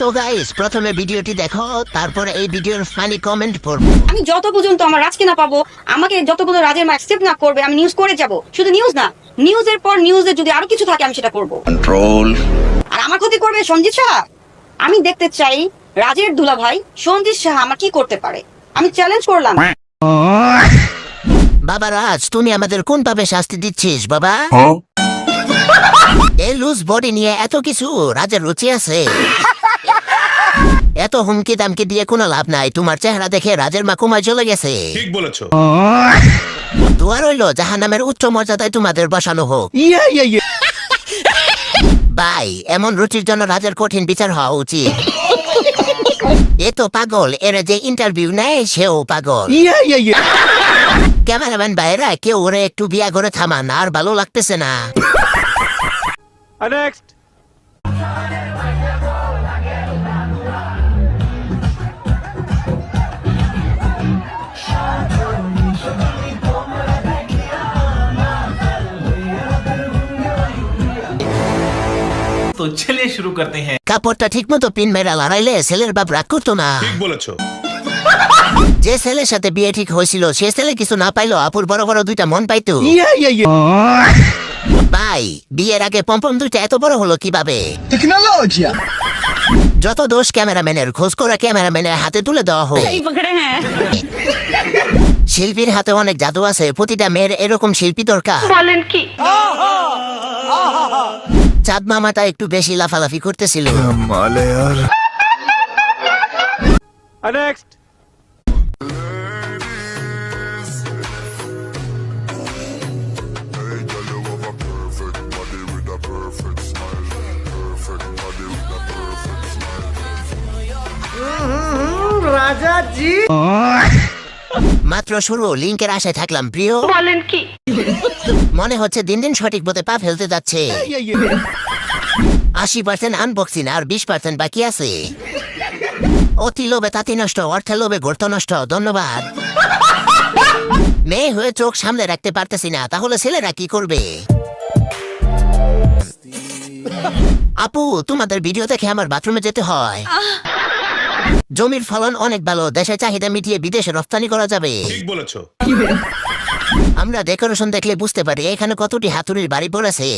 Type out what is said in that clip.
তো গাইস প্রথমে ভিডিওটি দেখো তারপরে এই ভিডিওর ফানি কমেন্ট পড়ব। আমি যত পর্যন্ত আমার রাজকে না পাবো আমাকে যত পর্যন্ত রাজের মা অ্যাকসেপ্ট না করবে আমি নিউজ করে যাব। শুধু নিউজ না নিউজের পর নিউজে যদি আরও কিছু থাকে আমি সেটা করব। Control. আর আমার ক্ষতি করবে সঞ্জিত সাহা আমি দেখতে চাই রাজের দুলা ভাই সঞ্জিত সাহা আমার কি করতে পারে। আমি চ্যালেঞ্জ করলাম। বাবা রাজ তুমি আমাদের কোন ভাবে শাস্তি দিচ্ছিস বাবা? এই লুজ বডি নিয়ে এত কিছু রাজের রুচি আছে। এত হুমকি দামকি দিয়ে কোনো লাভ নাই। তোমার চেহারা দেখে রাজের মা কুমায় চলে গেছে। ঠিক বলেছ। দোয়া রইল জাহান নামের উচ্চ মর্যাদায় তোমাদের বসানো হোক। ভাই এমন রুচির জন্য রাজের কঠিন বিচার হওয়া উচিত। এ তো পাগল এরা যে ইন্টারভিউ নেয় সেও পাগল। ক্যামেরাম্যান বাইরা কেউ ওরে একটু বিয়া করে থামান আর ভালো লাগতেছে না। তো চলে শুরু করতে হ্যাঁ কাপড়টা ঠিক মতো পিন মেরা লড়াইলে ছেলের বাপ রাগ করতো না ঠিক বলেছ যে ছেলের সাথে বিয়ে ঠিক হয়েছিল সে ছেলে কিছু না পাইলো আপুর বড় বড় দুইটা মন পাইতো ভাই বিয়ের আগে পম্পম দুইটা এত বড় হলো কীভাবে যত দোষ ক্যামেরাম্যানের খোঁজ করা ক্যামেরাম্যানের হাতে তুলে দেওয়া হোক শিল্পীর হাতে অনেক জাদু আছে প্রতিটা মেয়ের এরকম শিল্পী দরকার বলেন কি চাঁদ মামাটা একটু বেশি লাফালাফি করতেছিল। মাত্র শুরু লিঙ্কের আশায় থাকলাম প্রিয়। বলেন কি? মনে হচ্ছে দিন দিন সঠিক পথে পা ফেলতে যাচ্ছে। আশি পার্সেন্ট আনবক্সিং আর বিশ পার্সেন্ট বাকি আছে। অতি লোভে তাঁতি নষ্ট অর্থে লোভে গর্ত নষ্ট ধন্যবাদ। মেয়ে হয়ে চোখ সামনে রাখতে পারতেছি না তাহলে ছেলেরা কি করবে? আপু তোমাদের ভিডিও দেখে আমার বাথরুমে যেতে হয়। জমির ফলন অনেক ভালো দেশের চাহিদা মিটিয়ে বিদেশে রপ্তানি করা যাবে। ঠিক বলেছ। আমরা ডেকোরেশন দেখলে বুঝতে পারি এখানে কতটি হাতুড়ির বাড়ি পড়েছে।